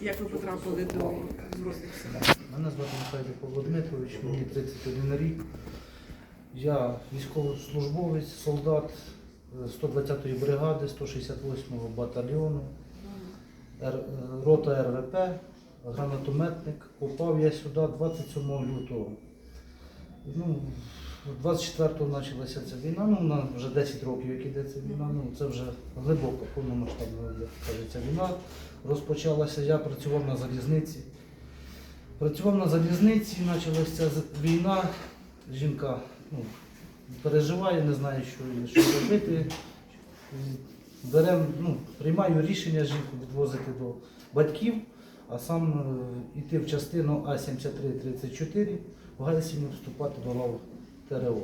Як ви потрапили до Збройних сил? Мене звати Михайло Павло Дмитрович, мені 31 рік. Я військовослужбовець, солдат е, 120-ї бригади, 168-го батальйону, е, рота РВП, гранатометник. Попав я сюди 27 лютого. Ну, 24-го почалася ця війна, ну, вона вже 10 років, як іде ця війна, ну, це вже глибока, повномасштабна як кажеться, війна. Розпочалася, я працював на залізниці. Працював на залізниці, почалася війна. Жінка ну, переживає, не знає, що, що робити. Берем, ну, приймаю рішення жінку відвозити до батьків, а сам е, йти в частину А7334 в Гельсіні вступати до лав ТРО.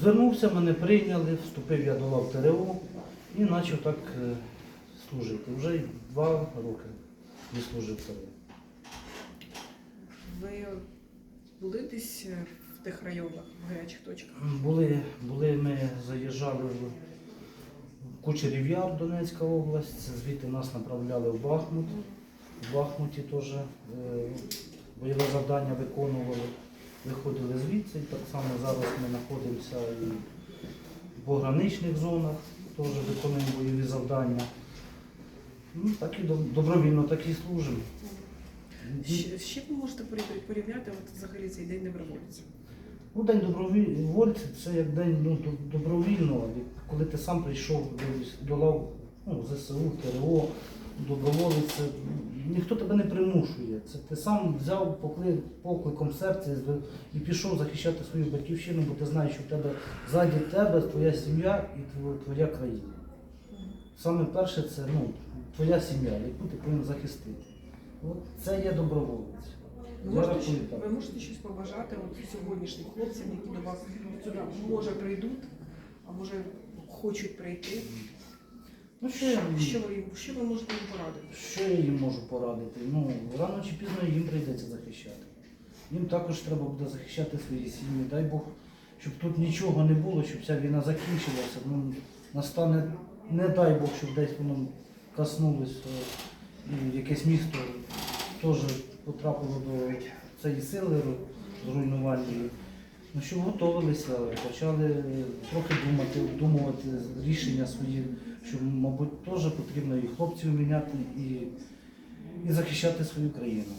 Звернувся, мене прийняли, вступив я до лав ТРО і почав так е, служити. Вже два роки відслужив ТРО. Ви були десь в тих районах, в гарячих точках? Були, були ми заїжджали в Кучерів Яр, Донецька область, звідти нас направляли в Бахмут. В Бахмуті теж е, бойове завдання виконували, виходили звідси. Так само зараз ми знаходимося і в пограничних зонах, теж виконуємо бойові завдання. Ну, так і добровільно так і служимо. Щ- З чим ви можете порівняти от, взагалі цей день добровольця? Ну, день добровольця це як день ну, добровільного, коли ти сам прийшов до, до лав ну, ЗСУ, ТРО, доброволець, це, ніхто тебе не примушує. Це ти сам взяв покли- покликом серця і пішов захищати свою батьківщину, бо ти знаєш, що в тебе ззаді тебе твоя сім'я і твоя країна. Саме перше це ну, твоя сім'я, яку ти повинен захистити. От це є доброволець. Ви можете, рахую ви можете щось побажати от сьогоднішнім хлопцям, які до вас сюди може прийдуть, а може хочуть прийти? Ну, що я, Що ви, їм- що ви можете їм порадити? Що я їм можу порадити? Ну, рано чи пізно їм прийдеться захищати. Їм також треба буде захищати свої сім'ї. Дай Бог, щоб тут нічого не було, щоб ця війна закінчилася. Ну, настане, не дай Бог, щоб десь воно коснулося і якесь місто теж потрапило до цієї сили ру- зруйнувальної. Ну, що готувалися, почали трохи думати, обдумувати рішення свої, що, мабуть, теж потрібно і хлопців міняти, і, і захищати свою країну.